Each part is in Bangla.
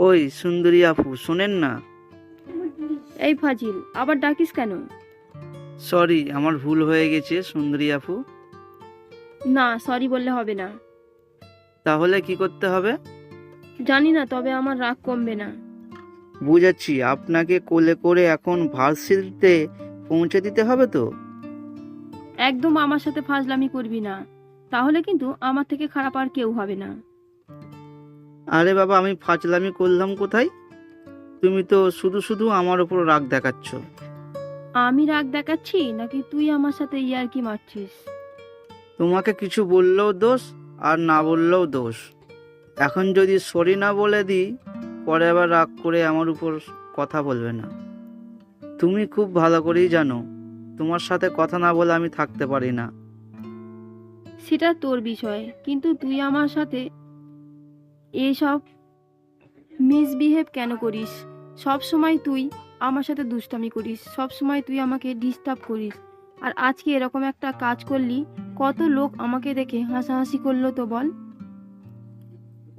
ওই সুন্দরী আপু শোনেন না। এই ফাজিল আবার ডাকিস কেন? সরি আমার ভুল হয়ে গেছে সুন্দরী আপু। না সরি বললে হবে না। তাহলে কি করতে হবে? জানি না তবে আমার রাগ কমবে না। বুঝাচ্ছি আপনাকে কোলে করে এখন ভার্সিটিতে পৌঁছে দিতে হবে তো? একদম আমার সাথে ফাজলামি করবি না। তাহলে কিন্তু আমার থেকে খারাপ আর কেউ হবে না। আরে বাবা আমি ফাজলামি করলাম কোথায়? তুমি তো শুধু শুধু আমার ওপর রাগ দেখাচ্ছ। আমি রাগ দেখাচ্ছি? নাকি তুই আমার সাথে ইয়ারকি মারছিস? তোমাকে কিছু বললেও দোষ আর না বললেও দোষ। এখন যদি সরি না বলে দিই পরে আবার রাগ করে আমার উপর কথা বলবে না। তুমি খুব ভালো করেই জানো তোমার সাথে কথা না বলে আমি থাকতে পারি না। সেটা তোর বিষয় কিন্তু তুই আমার সাথে এসব মিসবিহেভ কেন করিস? সব সময় তুই আমার সাথে দুষ্টামি করিস। সব সময় তুই আমাকে ডিস্টার্ব করিস। আর আজকে এরকম একটা কাজ করলি, কত লোক আমাকে দেখে হাসাহাসি করল তো বল।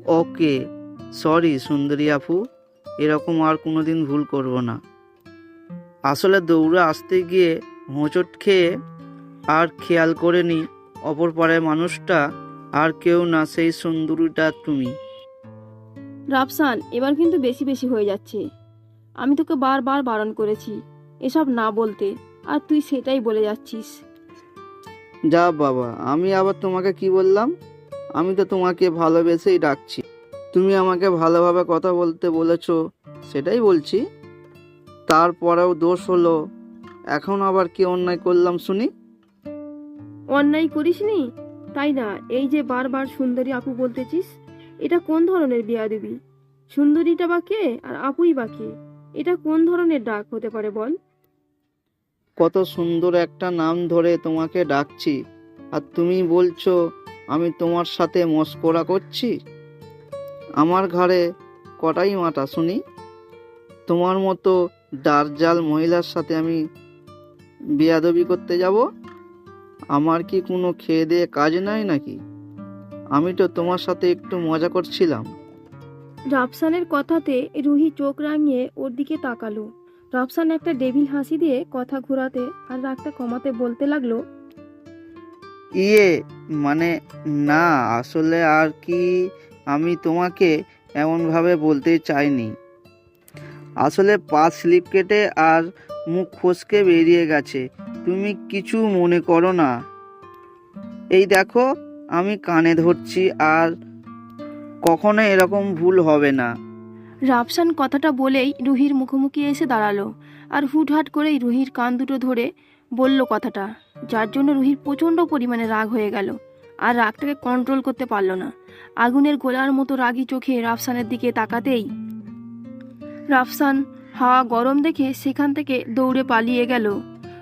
ওকে সরি সুন্দরী আপু, এরকম আর কোনোদিন ভুল করব না। আসলে দৌড়ে আসতে গিয়ে হোঁচট খেয়ে আর খেয়াল করে নি অপর পাড়ায় মানুষটা আর কেউ না সেই সুন্দরীটা তুমি। রাফসান এবার কিন্তু বেশি বেশি হয়ে যাচ্ছে। আমি তোকে বারবার বারণ করেছি এসব না বলতে আর তুই সেটাই বলে যাচ্ছিস। যা বাবা আমি আবার তোমাকে কি বললাম? আমি তো তোমাকে ভালোবেসেই ডাকছি। তুমি আমাকে ভালোভাবে কথা বলতে বলেছ সেটাই বলছি। তারপরেও দোষ হলো এখন আবার কি অন্যায় করলাম শুনি? অন্যায় করিসনি? তাই না এই যে বারবার সুন্দরী আপু বলতেছিস এটা কোন ধরনের বিয়া দিবি? সুন্দরীটা বা কে? আর আপুই বা কে? এটা কোন ধরনের ডাক হতে পারে বল? কত সুন্দর একটা নাম ধরে তোমাকে ডাকছি। আর তুমি বলছো, আমি তোমার সাথে মস্করা করছি? আমার ঘাড়ে কটাই মাটা শুনি? তোমার মতো ডারজাল মহিলার সাথে আমি বিয়াদবি করতে যাব? আমার কি কোনো খেয়ে দিয়ে কাজ নাই নাকি? আমি তো তোমার সাথে একটু মজা করছিলাম। রাফসানের কথাতে রুহি চোখ রাঙিয়ে ওর দিকে তাকালো। রাফসান একটা ডেভিল হাসি দিয়ে কথা ঘোরাতে আর রাগটা কমাতে বলতে লাগল ইয়ে মানে না আসলে আর কি আমি তোমাকে এমনভাবে বলতে চাইনি। আসলে পা স্লিপ কেটে আর মুখ ফসকে বেরিয়ে গেছে। তুমি কিছু মনে করো না। এই দেখো আমি কানে ধরছি আর কখনো এরকম ভুল হবে না। রাফসান কথাটা বলেই রুহির মুখোমুখি এসে দাঁড়াল আর হুটহাট করেই রুহির কান দুটো ধরে বলল কথাটা, যার জন্য রুহির প্রচণ্ড পরিমাণে রাগ হয়ে গেল আর রাগটাকে কন্ট্রোল করতে পারল না। আগুনের গোলার মতো রাগী চোখে রাফসানের দিকে তাকাতেই রাফসান হাওয়া গরম দেখে সেখান থেকে দৌড়ে পালিয়ে গেল।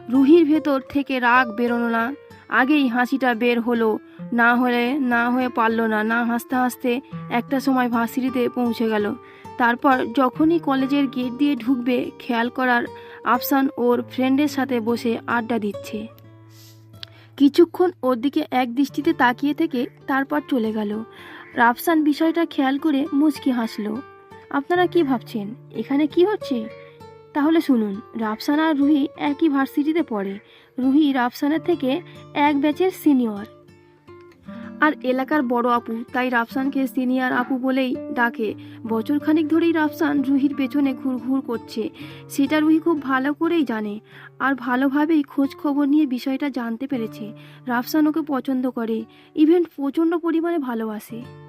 রুহির ভেতর থেকে রাগ বেরোনো না। আগেই হাসিটা বের হলো। না হলে, না হয়ে পারল না। না হাসতে হাসতে একটা সময় ভার্সিটিতে পৌঁছে গেল। তারপর যখনই কলেজের গেট দিয়ে ঢুকবে, খেয়াল করার আফসান ওর ফ্রেন্ডের সাথে বসে আড্ডা দিচ্ছে। কিছুক্ষণ ওর দিকে এক দৃষ্টিতে তাকিয়ে থেকে তারপর চলে গেল। রাফসান বিষয়টা খেয়াল করে মুচকি হাসলো। আপনারা কি ভাবছেন? এখানে কি হচ্ছে? তাহলে শুনুন, রাফসান আর রুহি একই ভার্সিটিতে পড়ে। রুহি রাফসানের থেকে এক ব্যাচের সিনিয়র। আর এলাকার বড় আপু, তাই রাফসানকে সিনিয়র আপু বলেই ডাকে। বছর খানিক ধরেই রাফসান রুহির পেছনে ঘুরঘুর করছে। সেটা রুহি খুব ভালো করেই জানে আর ভালোভাবেই খোঁজ খবর নিয়ে বিষয়টা জানতে পেরেছে। রাফসান ওকে পছন্দ করে ইভেন প্রচণ্ড পরিমাণে ভালোবাসে।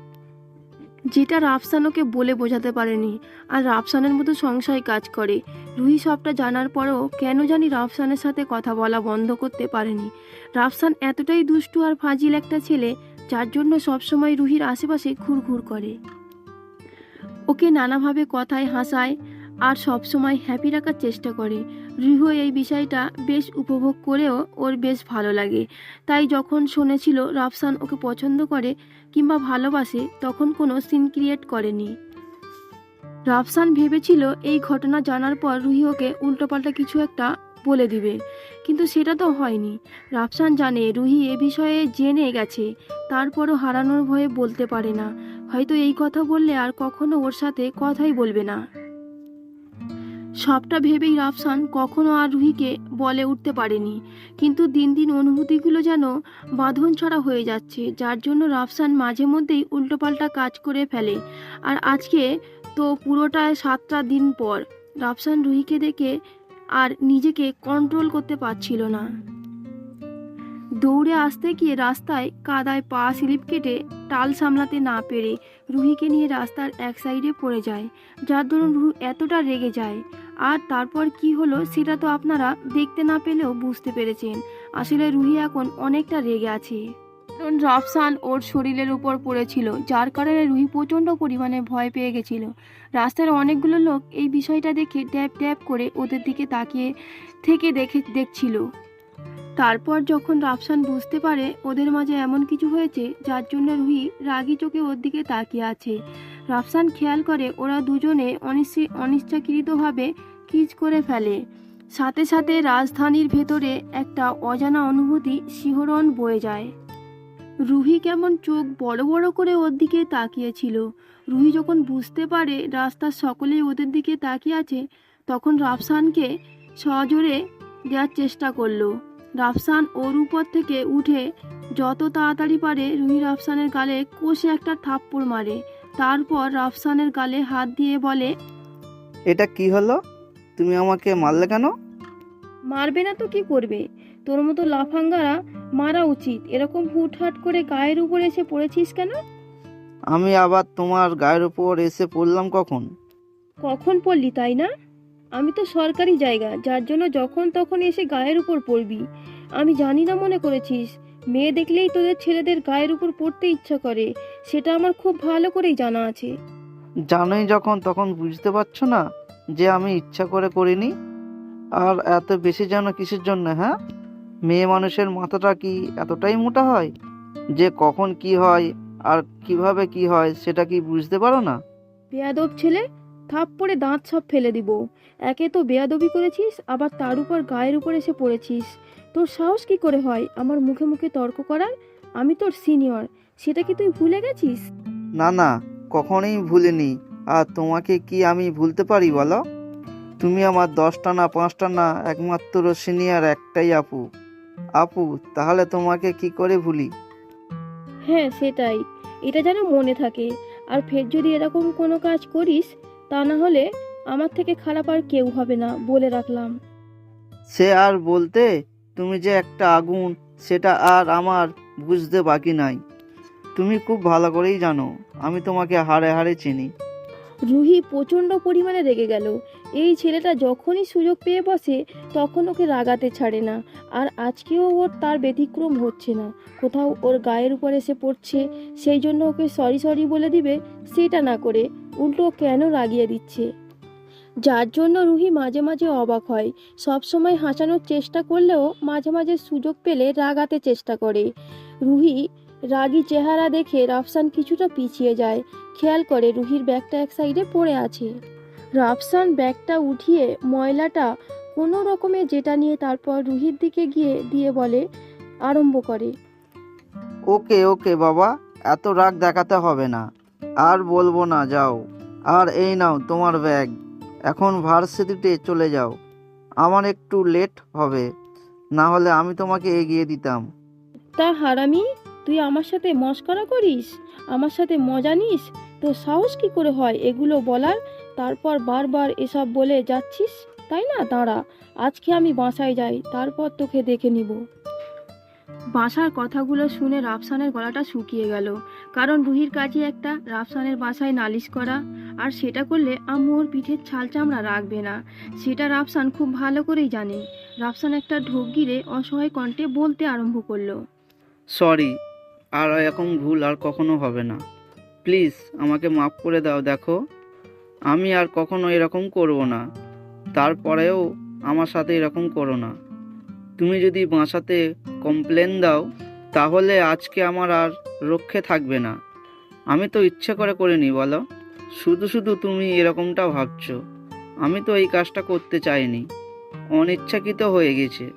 যেটা রাফসান ওকে বলে বোঝাতে পারেনি। আর রাফসানের মতো সংশয় কাজ করে। রুহি সবটা জানার পরেও কেন জানি রাফসানের সাথে কথা বলা বন্ধ করতে পারেনি। রাফসান এতটাই দুষ্টু আর ফাজিল একটা ছেলে, যার জন্য সবসময় রুহির আশেপাশে ঘুরঘুর করে। ওকে নানাভাবে কথায় হাসায় আর সবসময় হ্যাপি রাখার চেষ্টা করে। রুহ এই বিষয়টা বেশ উপভোগ করেও ওর বেশ ভালো লাগে। তাই যখন শুনেছিল রাফসান ওকে পছন্দ করে কিংবা ভালোবাসে, তখন কোনো সিন ক্রিয়েট করেনি। রাফসান ভেবেছিল এই ঘটনা জানার পর রুহি ওকে উল্টোপাল্টা কিছু একটা বলে দিবে। কিন্তু সেটা তো হয়নি। রাফসান জানে রুহি এ বিষয়ে জেনে গেছে, তারপরও হারানোর ভয়ে বলতে পারে না। হয়তো এই কথা বললে আর কখনো ওর সাথে কথাই বলবে না। সবটা ভেবেই রাফসান কখনো আর রুহিকে বলে উঠতে পারেনি। কিন্তু দিন দিন অনুভূতিগুলো যেন বাঁধন ছাড়া হয়ে যাচ্ছে, যার জন্য রাফসান মাঝে মধ্যেই উল্টোপাল্টা কাজ করে ফেলে। আর আজকে তো পুরোটায় সাতটা দিন পর, রাফসান রুহিকে দেখে আর নিজেকে কন্ট্রোল করতে পারছিল না। দৌড়ে আসতে গিয়ে রাস্তায় কাদায় পা স্লিপ কেটে টাল সামলাতে না পেরে রুহিকে নিয়ে রাস্তার এক সাইডে পড়ে যায়। যার দরুন রুহি এতটা রেগে যায়। আর তারপর কি হলো সেটা তো আপনারা দেখতে না পেলেও বুঝতে পেরেছেন। আসলে রুহি এখন অনেকটা রেগে আছে। কারণ রাফসান ওর শরীরের উপর পড়েছিল, যার কারণে রুহি প্রচণ্ড পরিমাণে ভয় পেয়ে গেছিল। রাস্তার অনেকগুলো লোক এই বিষয়টা দেখে ট্যাপ ট্যাপ করে ওদের দিকে তাকিয়ে থেকে দেখে দেখছিল। তারপর যখন রাফসান বুঝতে পারে ওদের মাঝে এমন কিছু হয়েছে, যার জন্য রুহি রাগি চোখে ওর দিকে তাকিয়ে আছে। রাফসান খেয়াল করে ওরা দুজনে অনিচ্ছাকৃতভাবে কিচ করে ফেলে। সাথে সাথে রাজধানীর ভেতরে একটা অজানা অনুভূতি শিহরণ বয়ে যায়। রুহি কেমন চোখ বড় বড় করে ওর দিকে তাকিয়েছিল। রুহি যখন বুঝতে পারে রাস্তার সকলেই ওদের দিকে তাকিয়ে আছে, তখন রাফসানকে সজোরে দেওয়ার চেষ্টা করল। রাফসান ওর উপর থেকে উঠে যত তাড়াতাড়ি পারে রুহি রাফসানের গালে কষে একটা থাপ্পড় মারে। তারপর রাফসানের গালে হাত দিয়ে বলে এটা কি হলো? তুমি আমাকে মারলে কেন? মারবে না তো কি করবে? তোর মতো লাফাঙ্গারা মারা উচিত। এরকম হুটহাট করে গায়ের উপর এসে পড়েছিস কেন? আমি আবার তোমার গায়ের উপর এসে পড়লাম কখন? কখন পড়লি তাই না? আমি তো সরকারি জায়গা যার জন্য যখন তখন এসে গায়ের উপর পড়বি। আমি জানি না মনে করেছিস মেয়ে দেখলেই তোদের ছেলেদের গায়ের উপর পড়তে ইচ্ছা করে সেটা আমার খুব ভালো করেই জানা আছে। জানোই যখন তখন বুঝতে পারছ না যে আমি ইচ্ছা করে করিনি? আর এত বেশি যেন কিসের জন্য হ্যাঁ? মেয়ে মানুষের মাথাটা কি এতটাই মোটা হয়? যে কখন কি হয় আর কীভাবে কি হয় সেটা কি বুঝতে পারো না? বেয়াদব ছেলে থাপ্পড়ে দাঁত সব ফেলে দিব। একে তো বেয়াদবি করেছিস আবার তার উপর গায়ের উপর এসে পড়েছিস। তোর সাহস কি করে হয়? আমার মুখে মুখে তর্ক করার? আমি তোর সিনিয়র সেটা কি তুই ভুলে গেছিস? না না কখনোই ভুলিনি। আর তোমাকে কি আমি ভুলতে পারি বলো? তুমি আমার দশটা না পাঁচটা না একমাত্র সিনিয়র একটাই আপু। আপু তাহলে তোমাকে কি করে ভুলি? হ্যাঁ সেটাই। এটা যেন মনে থাকে। আর ফের যদি এরকম কোনো কাজ করিস তা না হলে আমার থেকে খারাপ আর কেউ হবে না বলে রাখলাম। সে আর বলতে তুমি যে একটা আগুন সেটা আর আমার বুঝতে বাকি নাই। তুমি খুব ভালো করেই জানো আমি তোমাকে হাড়ে হাড়ে চিনি। রুহি প্রচণ্ড পরিমাণে রেগে গেল। এই ছেলেটা যখনই সুযোগ পেয়ে বসে, তখন ওকে রাগাতে ছাড়ে না। আর আজকেও ওর তার ব্যতিক্রম হচ্ছে না। কোথাও ওর গায়ের উপর এসে পড়ছে, সেই জন্য ওকে সরি সরি বলে দিবে, সেটা না করে। উল্টো কেন রাগিয়ে দিচ্ছে? যার জন্য রুহি মাঝে মাঝে অবাক হয়। সব সময় হাসানোর চেষ্টা করলেও মাঝে মাঝে সুযোগ পেলে রাগাতে চেষ্টা করে। রুহি রাগি চেহারা দেখে রাফসান কিছুটা পিছিয়ে যায়। খেয়াল করে রুহির ব্যাগটা এক সাইডে পড়ে আছে। রাফসান ব্যাগটা উঠিয়ে ময়লাটা কোনো রকমে যেটা নিয়ে তারপর রুহির দিকে গিয়ে দিয়ে বলে আরম্ভ করে। ওকে ওকে বাবা এত রাগ দেখাতে হবে না। আর বলব না যাও। আর এই নাও তোমার ব্যাগ। এখন ভার্সিটিতে চলে যাও। আমার একটু লেট হবে না হলে আমি তোমাকে এগিয়ে দিতাম। তা হারামি তুই আমার সাথে মস্করা করিস? আমার সাথে মজা নিস? তো সাহস কি করে হয় এগুলো বলার? তারপর বারবার এসব বলে যাচ্ছিস? তাই না দাঁড়া আজকে আমি বাসায় যাই, তারপর তোকে দেখে নিব। বাসার কথাগুলো শুনে রাফসানের গলাটা শুকিয়ে গেল। কারণ রুহির কাজে একটা রাফসানের বাসায় নালিশ করা আর সেটা করলে আম্মু ওর পিঠের ছাল চামড়া রাখবে না। সেটা রাফসান খুব ভালো করেই জানে। রাফসান একটা ঢোক গিরে অসহায় কণ্ঠে বলতে আরম্ভ করল। সরি, আর এরকম ভুল আর কখনো হবে না। প্লিজ, আমাকে মাফ করে দাও, দেখো। আমি আর কখনো এরকম করব না। তারপরেও আমার সাথে এরকম করো না। তুমি যদি বাসাতে কমপ্লেন দাও, তাহলে আজকে আমার আর রক্ষে থাকবে না। আমি তো ইচ্ছে করে করিনি, বলো। শুধু শুধু তুমি এরকমটা ভাবছ। আমি তো এই কাজটা করতে চাইনি। অনিচ্ছাকৃত হয়ে গেছে।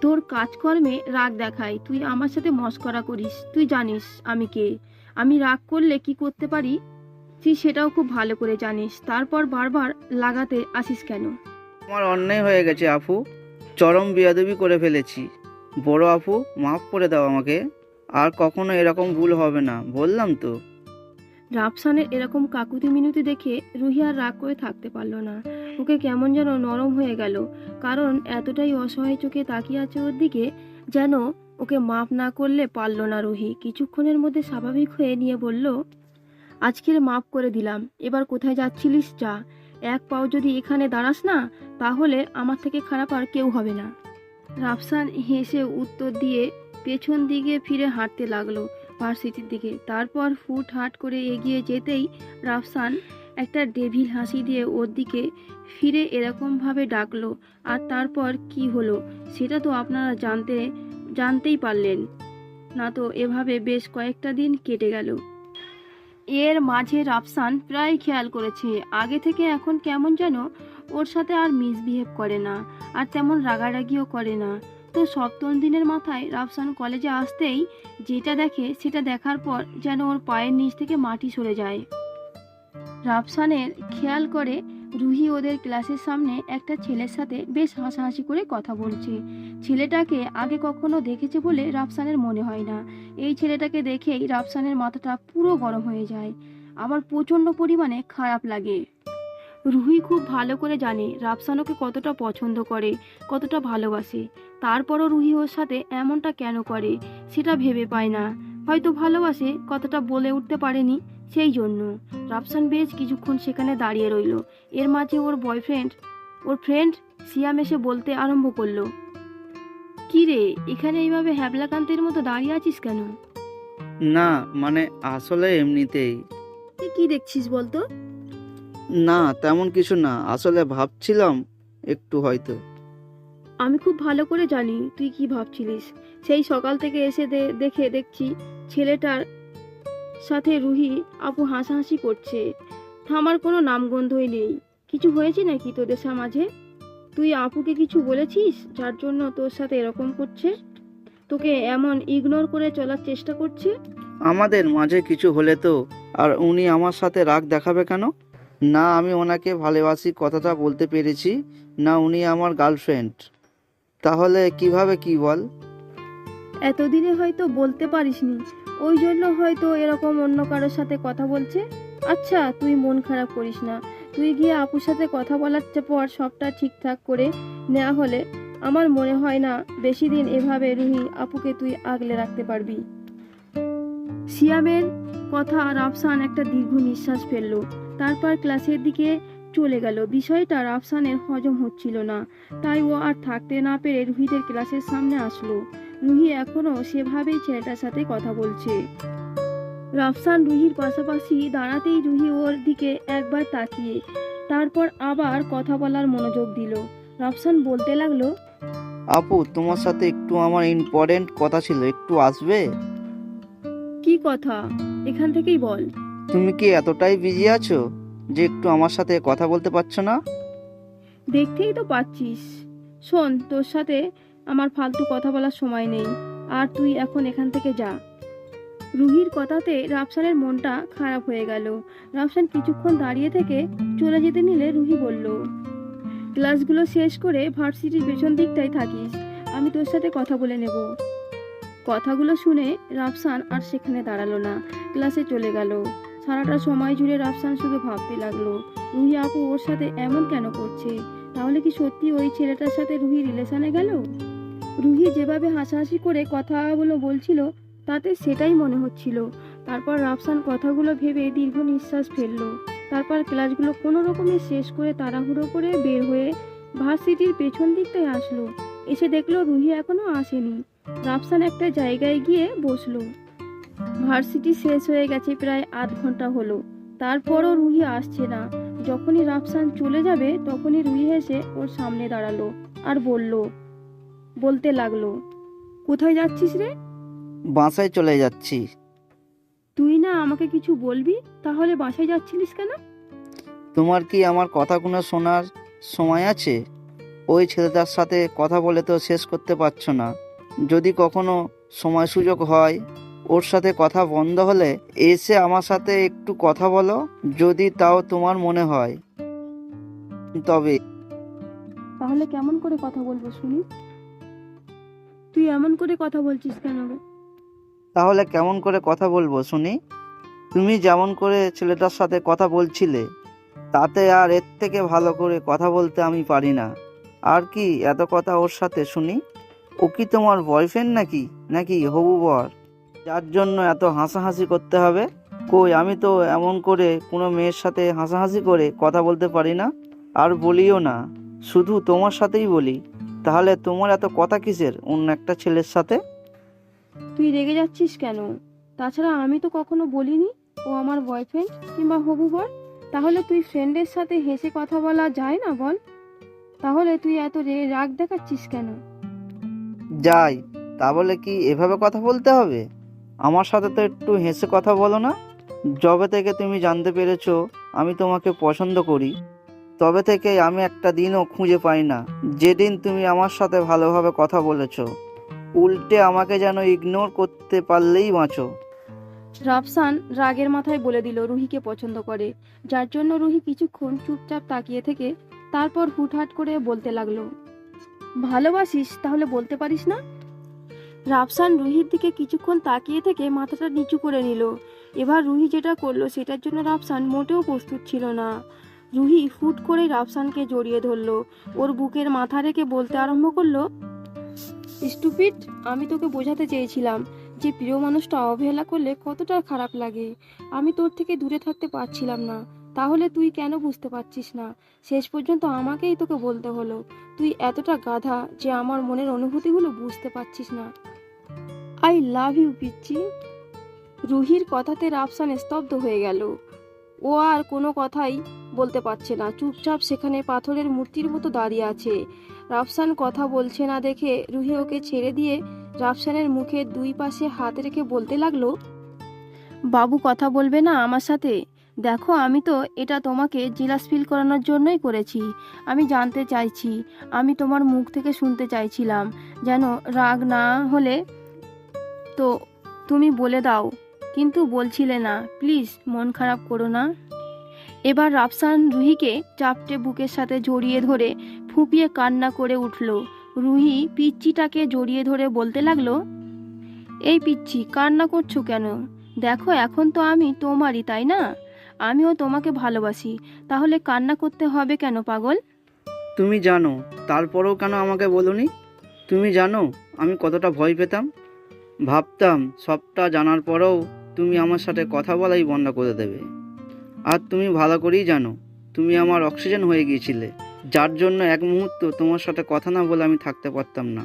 তোর কাজকর্মে রাগ দেখাই তুই আমার সাথে মস্করা করিস। তুই জানিস আমি কে। আমি রাগ করলে কি করতে পারি? তুই সেটাও খুব ভালো করে জানিস। তারপর বারবার লাগাতে আসিস কেন? আমার অন্যায় হয়ে গেছে আপু। চরম বিয়াদবি করে ফেলেছি। বড় আপু মাফ করে দাও আমাকে। আর কখনো এরকম ভুল হবে না বললাম তো। রাফসানের এরকম কাকুতি মিনতি দেখে রুহি আর রাগ করে থাকতে পারল না। ওকে কেমন যেন নরম হয়ে গেল। কারণ এতটাই অসহায় চোখে তাকিয়ে আছে ওর দিকে যেন ওকে মাফ না করলে পারল না রুহি। কিছুক্ষণের মধ্যে স্বাভাবিক হয়ে নিয়ে বলল আজকের মাফ করে দিলাম। এবার কোথায় যাচ্ছিলিস যা? এক পাও যদি এখানে দাঁড়াস না, তাহলে আমার থেকে খারাপ আর কেউ হবে না। রাফসান হেসে উত্তর দিয়ে পেছন দিকে ফিরে হাঁটতে লাগল ভার্সিটির দিকে। তারপর ফুট হাট করে এগিয়ে যেতেই রাফসান একটা ডেভিল হাসি দিয়ে ওর দিকে ফিরে এরকমভাবে ডাকলো। আর তারপর কি হলো, সেটা তো আপনারা জানতে, জানতেই পারলেন। না তো, এভাবে বেশ কয়েকটা দিন কেটে গেল। এর মাঝে রাফসান প্রায় খেয়াল করেছে, আগে থেকে এখন কেমন যেন ওর সাথে আর মিসবিহেভ করে না, আর তেমন রাগারাগিও করে না। তো সপ্তম দিনের মাথায় রাফসান কলেজে আসতেই যেটা দেখে সেটা দেখার পর যেন ওর পায়ের নিচ থেকে মাটি সরে যায়। রাফসানের খেয়াল করে রুহি ওদের ক্লাসের সামনে একটা ছেলের সাথে বেশ হাসাহাসি করে কথা বলছে। ছেলেটাকে আগে কখনো দেখেছে বলে রাফসানের মনে হয় না। এই ছেলেটাকে দেখেই রাফসানের মাথাটা পুরো গরম হয়ে যায়। আমার প্রচণ্ড পরিমাণে খারাপ লাগে। রুহি খুব ভালো করে জানে রাফসান ওকে কতটা পছন্দ করে, কতটা ভালোবাসে। তারপরও রুহি ওর সাথে এমনটা কেন করে, সেটা ভেবে পায় না। হয়তো ভালোবাসে, কথাটা বলে উঠতে পারেনি। সেই জন্য। রাফসান বেশ কিছুক্ষণ সেখানে দাঁড়িয়ে রইল। এর মাঝে ওর বয়ফ্রেন্ড ওর ফ্রেন্ড সিয়াম এসে বলতে আরম্ভ করল কি রে এখানে এইভাবে হ্যাবলাকান্তের মতো দাঁড়িয়ে আছিস কেন? না মানে আসলে এমনিতেই। তুই কি দেখছিস বলতো? না তেমন কিছু না আসলে ভাবছিলাম একটু হয়তো। আমি খুব ভালো করে জানি তুই কি ভাবছিলিস। সেই সকাল থেকে এসে দে- দেখে দেখছি ছেলেটার সাথে রুহি আপু হাসাহাসি করছে। থামার কোনো নামগন্ধই নেই। কিছু হয়েছে নাকি তোদের মাঝে তুই আপুকে কিছু বলেছিস যার জন্য তোর সাথে এরকম করছে? তোকে এমন ইগনোর করে চলার চেষ্টা করছে? আমাদের মাঝে কিছু হলে তো আর উনি আমার সাথে রাগ দেখাবে কেন? না আমি ওনাকে ভালোবাসি কথাটা বলতে পেরেছি। না উনি আমার গার্লফ্রেন্ড তাহলে কীভাবে কি বল? এতদিনে হয়তো বলতে পারিসনি। ওই জন্য হয়তো এরকম অন্য কারোর সাথে কথা বলছে? আচ্ছা তুই মন খারাপ করিস না। তুই গিয়ে আপুর সাথে কথা বলার পর সবটা ঠিকঠাক করে নেওয়া হলে আমার মনে হয় না বেশি দিন এভাবে রুহি আপুকে তুই আগলে রাখতে পারবি। সিয়ামের কথা রাফসান একটা দীর্ঘ নিঃশ্বাস ফেলল। তারপর ক্লাসের দিকে চলে গেল। বিষয়টা রাফসানের হজম হচ্ছিল না। তাই ও আর থাকতে না পেরে রুহিদের ক্লাসের সামনে আসলো। রুহি এখনও সেভাবেই ছেলেটার সাথে কথা বলছে। রাফসান রুহির পাশাপাশি দাঁড়াতেই রুহি ওর দিকে একবার তাকিয়ে তারপর আবার কথা বলার মনোযোগ দিল। রাফসান বলতে লাগল আপু তোমার সাথে একটু আমার ইম্পর্টেন্ট কথা ছিল একটু আসবে? কি কথা? এখান থেকেই বল। তুমি কি এতটাই বিজি আছো যে একটু আমার সাথে কথা বলতে পারছ না? দেখতেই তো পাচ্ছিস। শোন তোর সাথে আমার ফালতু কথা বলার সময় নেই। আর তুই এখন এখান থেকে যা। রুহির কথাতে রাফসানের মনটা খারাপ হয়ে গেল। রাফসান কিছুক্ষণ দাঁড়িয়ে থেকে চলে যেতে নিলে রুহি বলল, ক্লাসগুলো শেষ করে ভার্সিটির পেছন দিকটাই থাকিস। আমি তোর সাথে কথা বলে নেব। কথাগুলো শুনে রাফসান আর সেখানে দাঁড়াল না। ক্লাসে চলে গেল। সারাটা সময় জুড়ে রাফসান শুধু ভাবতে লাগল, রুহি আপু ওর সাথে এমন কেন করছে? তাহলে কি সত্যি ওই ছেলেটার সাথে রুহি রিলেশনে গেল? রুহি যেভাবে হাসাহাসি করে কথাগুলো বলছিল, তাতে সেটাই মনে হচ্ছিল। তারপর রাফসান কথাগুলো ভেবে দীর্ঘ নিঃশ্বাস ফেলল। তারপর ক্লাসগুলো কোনো রকমে শেষ করে তাড়াহুড়ো করে বের হয়ে ভার্সিটির পেছন দিকটায় আসলো। এসে দেখল রুহি এখনও আসেনি। রাফসান একটা জায়গায় গিয়ে বসল। ভার্সিটি শেষ হয়ে গেছে প্রায় আধ ঘণ্টা হলো। তারপরও রুহি আসছে না। যখনই রাফসান চলে যাবে, তখনই রুহি এসে ওর সামনে দাঁড়াল আর বলল বলতে লাগল কোথায় যাচ্ছিস রে? বাসায় চলে যাচ্ছি। তুই না আমাকে কিছু বলবি? তাহলে বাসায় যাচ্ছিলিস কেন? তোমার কি আমার কথাগুলো শোনার সময় আছে? ওই ছেলেটার সাথে কথা বলে তো শেষ করতে পারছ না। যদি কখনো সময় সুযোগ হয় ওর সাথে কথা বন্ধ হলে এসে আমার সাথে একটু কথা বলো যদি তাও তোমার মনে হয়। তবে তাহলে কেমন করে কথা বলব শুনি? তুই এমন করে কথা বলছিস কেন তাহলে কেমন করে কথা বলব শুনি? তুমি যেমন করে ছেলেটার সাথে কথা বলছিলে, তাতে আর এর থেকে ভালো করে কথা বলতে আমি পারি না। আর কি এত কথা ওর সাথে শুনি? ও কি তোমার বয়ফ্রেন্ড নাকি? নাকি হবু বর? যার জন্য এত হাসাহাসি করতে হবে? কই, আমি তো এমন করে কোনো মেয়ের সাথে হাসাহাসি করে কথা বলতে পারি না? আর বলিও না। শুধু তোমার সাথেই বলি। তাহলে তোমার এত কথা কিসের? অন্য একটা ছেলের সাথে? তুই রেগে যাচ্ছিস কেন? তাছাড়া আমি তো কখনো বলিনি ও আমার বয়ফ্রেন্ড কিংবা হবু বর। তাহলে তুই ফ্রেন্ডের সাথে হেসে কথা বলা যায় না বল? তাহলে তুই এত রাগ দেখাচ্ছিস কেন? যাই তা বলে কি এভাবে কথা বলতে হবে? আমার সাথে তো একটু হেসে কথা বলো না। যবে থেকে তুমি জানতে পেরেছ আমি তোমাকে পছন্দ করি। তবে থেকে আমি একটা দিনও খুঁজে পাই না। যেদিন তুমি আমার সাথে ভালোভাবে কথা বলেছ, উল্টে আমাকে যেন ইগনোর করতে পারলেই বাঁচো। রাফসান রাগের মাথায় বলে দিল রুহিকে পছন্দ করে। যার জন্য রুহি কিছুক্ষণ চুপচাপ তাকিয়ে থেকে তারপর হুটহাট করে বলতে লাগল, ভালোবাসিস, তাহলে বলতে পারিস না? রাফসান রুহির দিকে কিছুক্ষণ তাকিয়ে থেকে মাথাটা নিচু করে নিল। এবার রুহি যেটা করল, সেটার জন্য রাফসান মোটেও প্রস্তুত ছিল না। রুহি হুট করে রাফসানকে জড়িয়ে ধরলো। ওর বুকের মাথা রেখে বলতে আরম্ভ করল, স্টুপিড, আমি তোকে বোঝাতে চেয়েছিলাম যে প্রিয় মানুষটা অবহেলা করলে কতটা খারাপ লাগে। আমি তোর থেকে দূরে থাকতে পারছিলাম না। তাহলে তুই কেন বুঝতে পারছিস না? শেষ পর্যন্ত আমাকেই তোকে বলতে হলো। তুই এতটা গাধা যে আমার মনের অনুভূতিগুলো বুঝতে পারছিস না। আই লাভ ইউ পিচ্ছি রুহির কথাতে রাফসান স্তব্ধ হয়ে গেল। ও আর কোনো কথাই বলতে পারছে না। চুপচাপ সেখানে পাথরের মূর্তির মতো দাঁড়িয়ে আছে। রাফসান কথা বলছে না দেখে রুহি ওকে ছেড়ে দিয়ে রাফসানের মুখে দুই পাশে হাত রেখে বলতে লাগল, বাবু কথা বলবে না আমার সাথে? দেখো আমি তো এটা তোমাকে জিলাস ফিল করানোর জন্যই করেছি। আমি জানতে চাইছি, আমি তোমার মুখ থেকে শুনতে চাইছিলাম। যেন রাগ না হলে তো তুমি বলে দাও। কিন্তু বলছিলে না, প্লিজ মন খারাপ করো না। এবার রাফসান রুহিকে চাপটে বুকের সাথে জড়িয়ে ধরে ফুপিয়ে কান্না করে উঠল। রুহি পিচ্চিটাকে জড়িয়ে ধরে বলতে লাগল, এই পিচ্ছি, কান্না করছ কেন? দেখো, এখন তো আমি তোমারই, তাই না? আমিও তোমাকে ভালোবাসি, তাহলে কান্না করতে হবে কেন পাগল? তুমি জানো, তারপরেও কেন আমাকে বলনি? তুমি জানো, আমি কতটা ভয় পেতাম। ভাবতাম সবটা জানার পরেও তুমি আমার সাথে কথা বলাই বন্ধ করে দেবে। আর তুমি ভালো করেই জানো তুমি আমার অক্সিজেন হয়ে গিয়েছিলে যার জন্য এক মুহূর্ত তোমার সাথে কথা না বলে আমি থাকতে পারতাম না।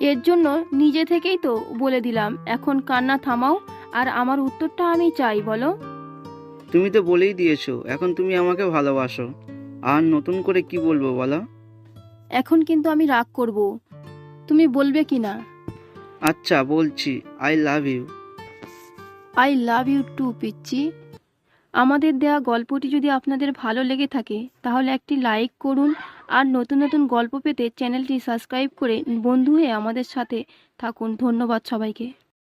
এর জন্য নিজে থেকেই তো বলে দিলাম এখন কান্না থামাও আর আমার উত্তরটা আমি চাই বলো। তুমি তো বলেই দিয়েছ এখন তুমি আমাকে ভালোবাসো। আর নতুন করে কি বলব বলো? এখন কিন্তু আমি রাগ করব। তুমি বলবে কি না আচ্ছা বলছি I love you I love you too, পিচ্চি। আমাদের দেয়া গল্পটি যদি আপনাদের ভালো লেগে থাকে, তাহলে একটি লাইক করুন আর নতুন নতুন গল্প পেতে চ্যানেলটি সাবস্ক্রাইব করে বন্ধু হয়ে আমাদের সাথে থাকুন। ধন্যবাদ সবাইকে।